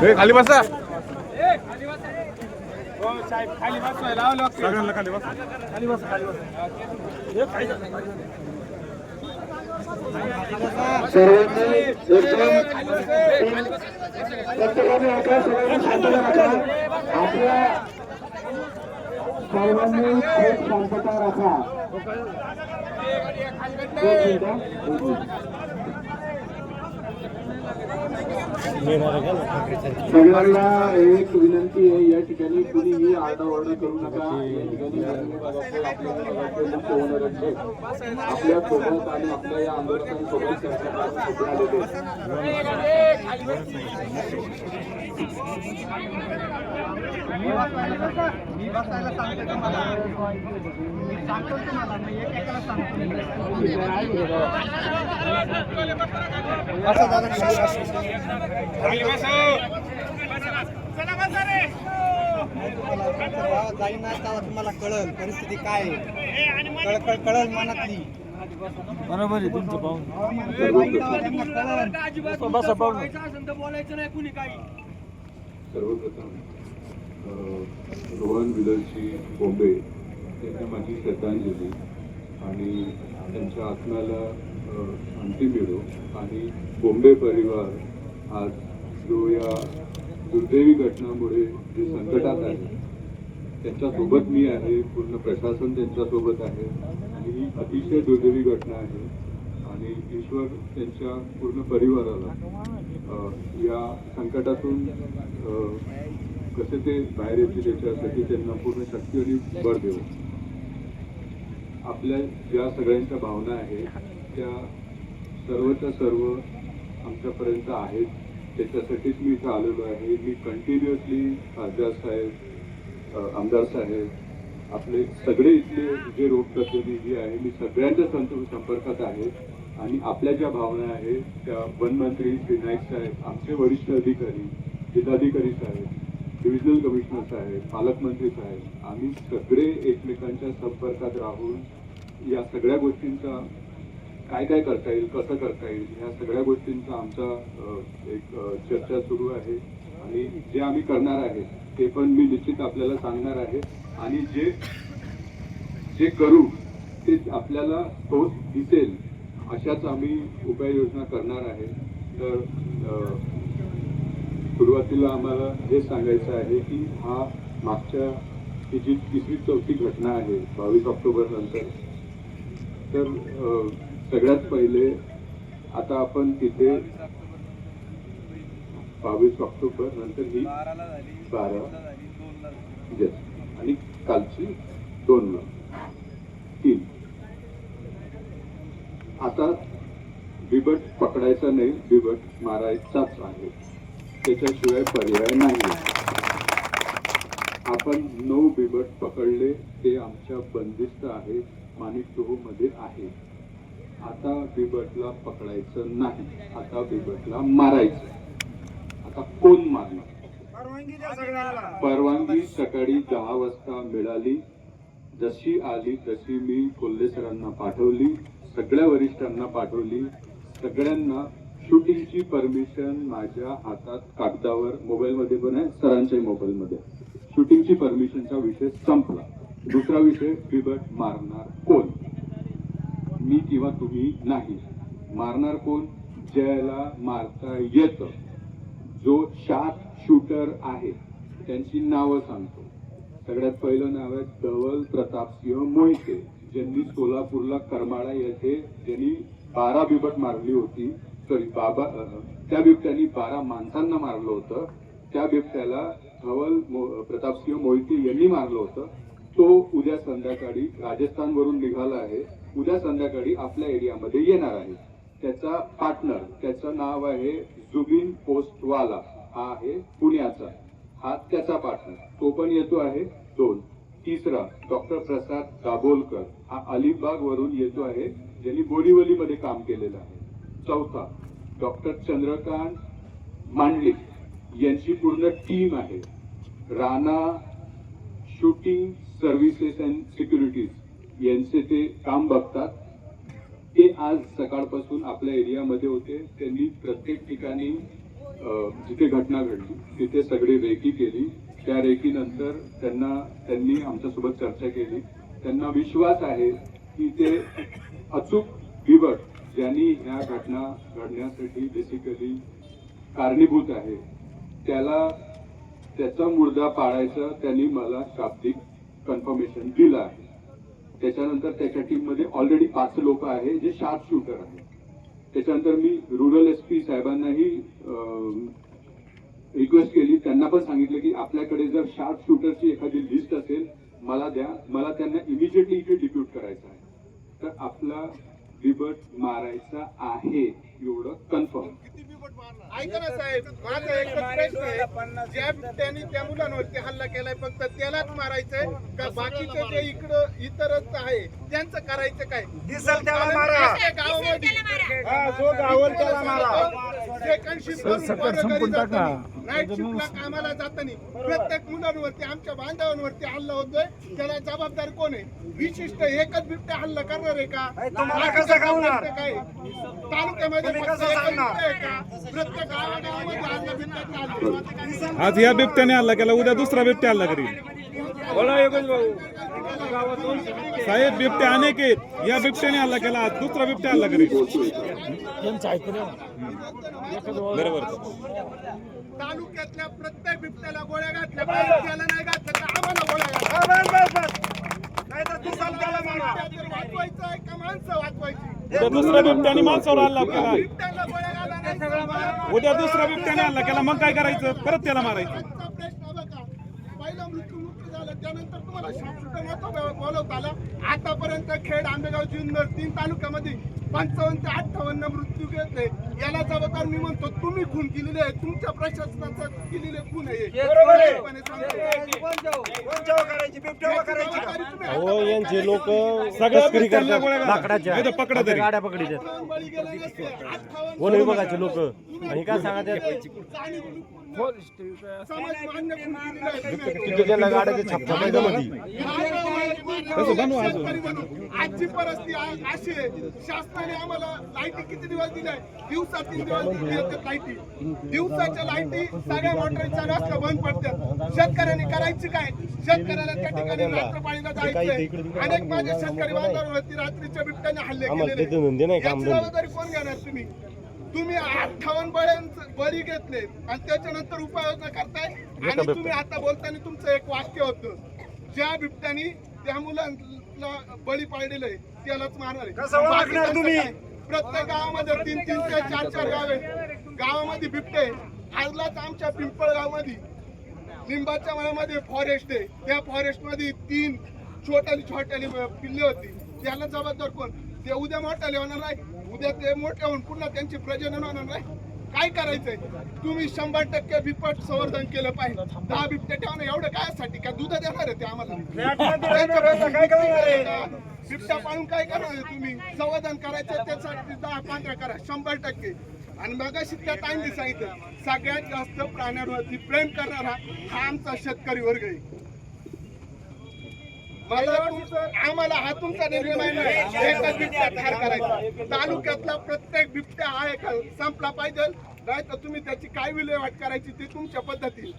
हे खाली बसा. सगळ्यांना खाली बस. सर्वांनी एकदम प्रत्येकाने एका सगळ्यांनी शांतता राखा आपल्या सर्वांनी खूप शांतता राखा एक मिनिट, एक मिनिट. सगळ्यांना एक विनंती आहे या ठिकाणी कुणीही आरडाओरडा करू नका. या ठिकाणी आपल्यासोबत आणि आपल्या या आंदोलकांसोबत चर्चा करून कुठे आलेले आहेत. जाईन तेव्हा तुम्हाला कळल परिस्थिती काय कळकळ कळल मनातली बरोबर आहे तुमचं पाहून जाईन तेव्हा त्यांना कळल बसा पाहून सर्वप्रथम रोहन विलरची बॉम्बे यांना माझी श्रद्धांजली आणि त्यांच्या आत्म्याला शांती मिळो. आणि बॉम्बे परिवार आज जो या दुर्दैवी घटनामुळे जे संकटात आहे त्यांच्यासोबत मी आहे पूर्ण प्रशासन त्यांच्यासोबत आहे. आणि ही अतिशय दुर्दैवी घटना आहे. आणि ईश्वर त्यांच्या पूर्ण परिवाराला या संकटातून कसे ते बाहेर येतील याच्यासाठी त्यांना पूर्ण शक्ती आणि बळ देऊ आपल्या ज्या सगळ्यांच्या भावना आहेत त्या सर्वच्या सर्व आमच्यापर्यंत आहेत. त्याच्यासाठीच मी इथं आलेलो आहे. मी कंटिन्युअसली खासदार साहेब आमदार साहेब आपले सगळे इथले जे लोकप्रतिनिधी आहे मी सगळ्यांच्या संत संपर्कात आहे. आणि आपल्या ज्या भावना आहेत त्या वनमंत्री श्री नाईक साहेब आमचे वरिष्ठ अधिकारी जिल्हाधिकारी साहेब डिव्हिजनल कमिशनर साहेब पालकमंत्री साहेब आम्ही सगळे एकमेकांच्या संपर्कात राहून या सगळ्या गोष्टींचा काय काय करता येईल कसं करता येईल ह्या सगळ्या गोष्टींचा आमचा एक चर्चा सुरू आहे. आणि जे आम्ही करणार आहे ते पण मी निश्चित आपल्याला सांगणार आहे. आणि जे जे करू ते आपल्याला ठोस दिसेल अशाच आम्ही उपाययोजना करणार आहे. तर सुरुवातीला आम्हाला हे सांगायचं आहे की हा मागच्या ही जी तिसरी चौथी घटना आहे बावीस ऑक्टोबर नंतर. तर सगळ्यात पहिले आता आपण तिथे बावीस ऑक्टोबर नंतर ही बारा. येस आणि कालची दोन तीन. आता बिबट पकडायचा नाही बिबट मारायचाच आहे. त्याच्याशिवाय पर्याय नाही आपण नऊ बिबट पकडले ते आमच्या बंदिस्त आहे माणिकमध्ये आहे. आता बिबटला पकडायचं नाही आता बिबटला मारायचं. आता कोण मारणार? परवानगी सकाळी दहा वाजता मिळाली. जशी आली तशी मी कोल्हे सरांना पाठवली सगळ्या वरिष्ठांना पाठवली सगळ्यांना शूटिंगची परमिशन माझ्या हातात कागदावर मोबाईलमध्ये पण आहे सरांच्याही मोबाईलमध्ये शूटिंगची परमिशनचा विषय संपला. दुसरा विषय बिबट मारणार कोण? मी किंवा तुम्ही नाही. मारणार कोण? ज्याला मारता येतं. जो शार्प शूटर आहे त्यांची नावं सांगतो. सगळ्यात पहिलं नाव आहे धवल प्रतापसिंह मोहिते ज्यांनी सोलापूरला करमाळा येथे ज्यांनी बारा बिबट मारली होती सॉरी बाबा त्या बिबट्यानी बारा माणसांना मारलं होतं. त्या बिबट्याला धवल प्रतापसिंह मोहिते यांनी मारलं होतं. तो उद्या संध्याकाळी राजस्थानवरून निघाला आहे. उद्या संध्याकाळी आपल्या एरियामध्ये येणार आहे. त्याचा पार्टनर त्याचं नाव आहे जुबिन पोस्टवाला. हा आहे पुण्याचा. हा त्याचा पार्टनर. तो पण येतो आहे. दोन. तिसरा डॉक्टर प्रसाद दाभोलकर. हा अलिबाग वरून येतो आहे ज्यांनी बोरीवलीमध्ये काम केलेलं आहे. चौथा डॉक्टर चंद्रकांत मांडलिक यांची पूर्ण टीम आहे. Rana shooting services and securities यांचे ते काम बघतात. ते आज सकाळपासून आपल्या एरियामध्ये होते. त्यांनी प्रत्येक ठिकाणी जिथे घटना घडली तिथे सगळी रेकी केली. त्या रेकीनंतर त्यांना त्यांनी आमच्यासोबत चर्चा केली. त्यांना विश्वास आहे की ते अचूक विवट ज्यांनी ह्या घटना घडण्यासाठी बेसिकली कारणीभूत आहे त्याला त्याचा मुर्दा पाळायचा त्यांनी मला शाब्दिक कन्फर्मेशन दिलं आहे. त्याच्यानंतर त्याच्या टीममध्ये ऑलरेडी पाच लोक आहे जे शार्प शूटर आहे त्याच्यानंतर मी रुरल एस पी साहेबांनाही रिक्वेस्ट केली. त्यांना पण सांगितलं की आपल्याकडे जर शार्प शूटरची एखादी लिस्ट असेल मला द्या. मला त्यांना इमिजिएटली इथे डिप्यूट करायचं आहे. तर आपला बिबट मारायचा आहे एवढं कन्फर्म ऐका ना साहेब माझा एकच प्रश्न आहे ज्या बिबट्याने त्या मुलांवरती हल्ला केलाय फक्त त्यालाच मारायचंय का बाकीचे जे इकडं इतरच आहे त्यांचं करायचं काय? दिसल त्याला मारा. अशा गावामध्ये हा, जो गावल त्याला मारा. सेकंड शिफ्ट नाईट शिफ्टला कामाला जाताना प्रत्येक मुलांवरती आमच्या बांधवांवरती हल्ला होतोय. त्याला जबाबदार कोण आहे? विशिष्ट एकच बिबट्या हल्ला करणार आहे का? तुम्हाला कसं कळणार? काय तालुक्यामध्ये तुम्ही फक्त कसं एकच सांगणार? बिबट्या आहे का? प्रत्येक गावागावामध्ये हल्ला बिबट्या चालू आहे. आज या बिबट्याने हल्ला केला उद्या दुसरा बिबट्या हल्ला करील. साहेब बिबटे अनेक आहेत. या बिबट्याने हल्ला केला. आज दुसरा बिबट्या हल्ला करील. त्यांचं ऐकून बरोबर. तालुक्यातल्या प्रत्येक बिबट्याला गोळ्या घातल्या पाहिजे त्याला नाही घातलं तर आम्हाला गोळ्या. नाही तर. बिबट्या वाचवायचं आहे का माणसं वाचवायची? दुसऱ्या बिबट्याने माणसावर हल्ला केला. उद्या दुसऱ्या बिबट्याने हल्ला केला. मग काय करायचं? परत त्याला मारायचं आजचा प्रश्न बघा पहिला मृत्यू मृत्यू झाला त्यानंतर तुम्हाला शासुद्धा बोलवता आला. आतापर्यंत खेड आंबेगाव जुन्नर तीन तालुक्यामध्ये पंचावन्न ते अठ्ठावन्न मृत्यू घेतले याला जबाबदार मी म्हणतो तुम्ही खून केलेले आहे. तुमच्या प्रशासनाचा केलेले खून आहे. हे. हो यांचे लोक. लाकडाच्या पकडा तरी. गाड्या पकडीच्या विभागाचे लोक? आणि काय समाज मान्य गाड्याचे छापछापायचं मध्ये. शेतकरी म्हणून. आजची परिस्थिती अशी आहे. शासनाने आम्हाला लाईटी किती दिवस दिल्या दिवसात तीन दिवस देतात लाईटी. दिवसाच्या लाईटी सगळ्या मोटरीच्या रस्त्या बंद पडतात. शेतकऱ्यांनी करायची काय? शेतकऱ्याला त्या ठिकाणी रात्रपाळीला जायचंय. अनेक माझे शेतकरी बांधवांवरती रात्रीच्या बिबट्याने हल्ले केलेले याची. जबाबदारी कोण घेणार तुम्ही? तुम्ही अठ्ठावन्न बळ्यांचं बळी घेतले आणि त्याच्यानंतर उपाययोजना करताय? आणि तुम्ही आता बोलताना तुमचं एक वाक्य होतं. ज्या बिबट्यानी त्या मुलांना बळी पाडलेलं आहे त्यालाच मारणार आहे. तुम्ही? प्रत्येक गावामध्ये तीन तीन ते चार चार गावे गावामध्ये बिबटे आजलाच आमच्या पिंपळगावमध्ये लिंबाच्या मळ्यामध्ये फॉरेस्ट आहे. त्या फॉरेस्टमध्ये तीन छोट्याली छोट्याली पिल्ले होती. त्याला जबाबदार कोण? ते उद्या मोठ्याले होणार नाही. उद्या ते मोठे होऊन पुन्हा त्यांची प्रजनन होणार नाही. काय करायचंय? तुम्ही शंभर टक्के बिपट संवर्धन केलं पाहिजे. दहा बिबटे ठेवणं एवढं काय साठी का दूध देणार आहे ते आम्हाला? बिबट्या पाळून काय करणार तुम्ही? संवर्धन करायचं त्यासाठी दहा पंधरा करा शंभर टक्के. आणि मग त्या टाइमने सांगितलं सगळ्यात जास्त प्राण्यांवरती प्रेम करणारा हा आमचा शेतकरी वर्ग आहे. आम्हाला हा तुमचा निर्णय तालुक्यातला प्रत्येक बिबट्या संपला पाहिजे? नाही तर तुम्ही त्याची काय विल्हेवाट करायची ते तुमच्या पद्धती.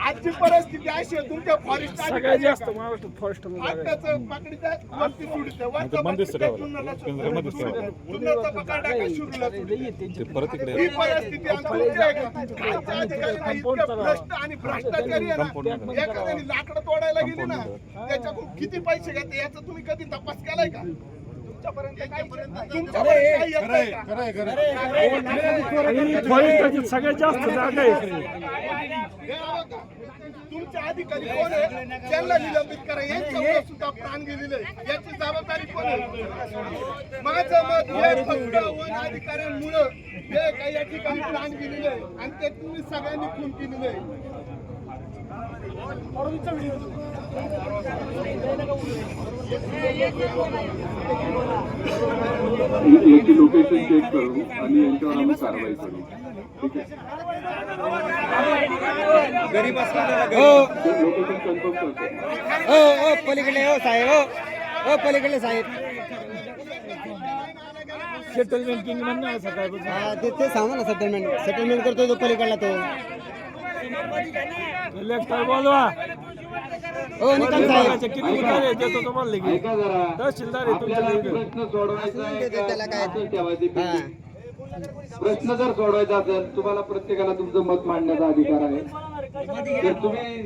आजची परिस्थिती अशी आहे तुमच्या फॉरेस्ट सगळ्यात जास्त महाराष्ट्र फॉरेस्ट आत्ताचं पकडीचं वरती सोडीचं वरचं बंदिस्त पकडीचं ठेवावं. चुन्नाला केंद्रामध्येच सोडीचं. ठेवावं. चुन्नाचं पकड टाका शिरूला सोडीचं. ते परत इकडे ही परिस्थिती आणि तुमची आहे का? आजच्या अधिकाऱ्यांना इतकं भ्रष्ट आणि भ्रष्टाचारी आहे ना एखाद्याने लाकडं तोडायला गेली ना त्याच्याकडून किती पैसे घेते याचा तुम्ही कधी तपास केलाय का? तुमच्यापर्यंत सगळ्यात जास्त जागा आहे. हे बघा, तुमचे अधिकारी कोण आहे? त्यांना निलंबित करा. यांच्यामुळे सुद्धा प्राण गेलेले. याची जबाबदारी कोण आहे? माझं मत हे फक्त वन अधिकाऱ्यांमुळं हे काही या ठिकाणी प्राण गेलेले आहे आणि ते तुम्ही सगळ्यांनी खून केलेले आहे याची लोकेशन चेक करू आणि यांच्यावर आम्ही कारवाई करू. ठीक आहे? लोकेशन कन्फर्म करतो. हो हो पलीकडे हो साहेब हो. हो पलीकडे साहेब. सेटल बँकिंग म्हणणं सकाळपासून. हा, ते ते सांगा ना सेटलमेंट सेटलमेंट करतोय तो पलीकडला तो. इलेक्टर बोलवा. हो साहेब. किती तुम्हाला जरा. तहसीलदार आहे तुमच्या. प्रश्न सोडवायचा आहे का? त्याला काय? असंच ठेवायचे हा. प्रश्न जर सोडवायचा असेल तुम्हाला प्रत्येकाला तुमचं मत मांडण्याचा अधिकार आहे. तर तुम्ही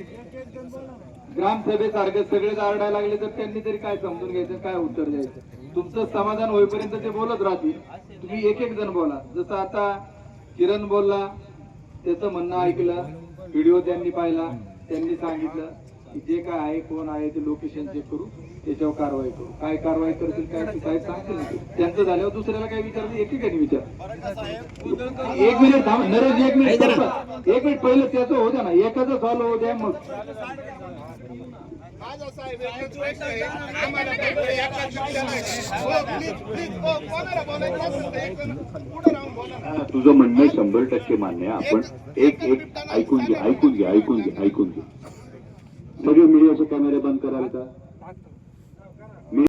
ग्रामसभेसारखे सगळेच आरडायला लागले तर त्यांनी तरी काय समजून घ्यायचं काय उत्तर द्यायचं? तुमचं समाधान होईपर्यंत ते बोलत राहतील. तुम्ही एक एक जण बोला. जसं आता किरण बोलला त्याचं म्हणणं ऐकलं व्हिडिओ त्यांनी पाहिला त्यांनी सांगितलं. की जे काय आहे कोण आहे ते लोकेशन चेक करू त्याच्यावर कारवाई करू. काय कारवाई करतील काय साहेब सांगतील त्यांचं झाल्यावर दुसऱ्याला काय विचारलं? एकेकाने विचार एक मिनिट थांब नरेश एक मिनिट एक मिनिट पहिलं त्याचं होत्या ना. एकाच सॉल्व होऊ द्या मग. तुझं म्हणणं शंभर टक्के मान्य आपण एक एक ऐकून घे ऐकून घे ऐकून घे ऐकून घे. सगळे मीडियाचे कॅमेरे बंद कराल का?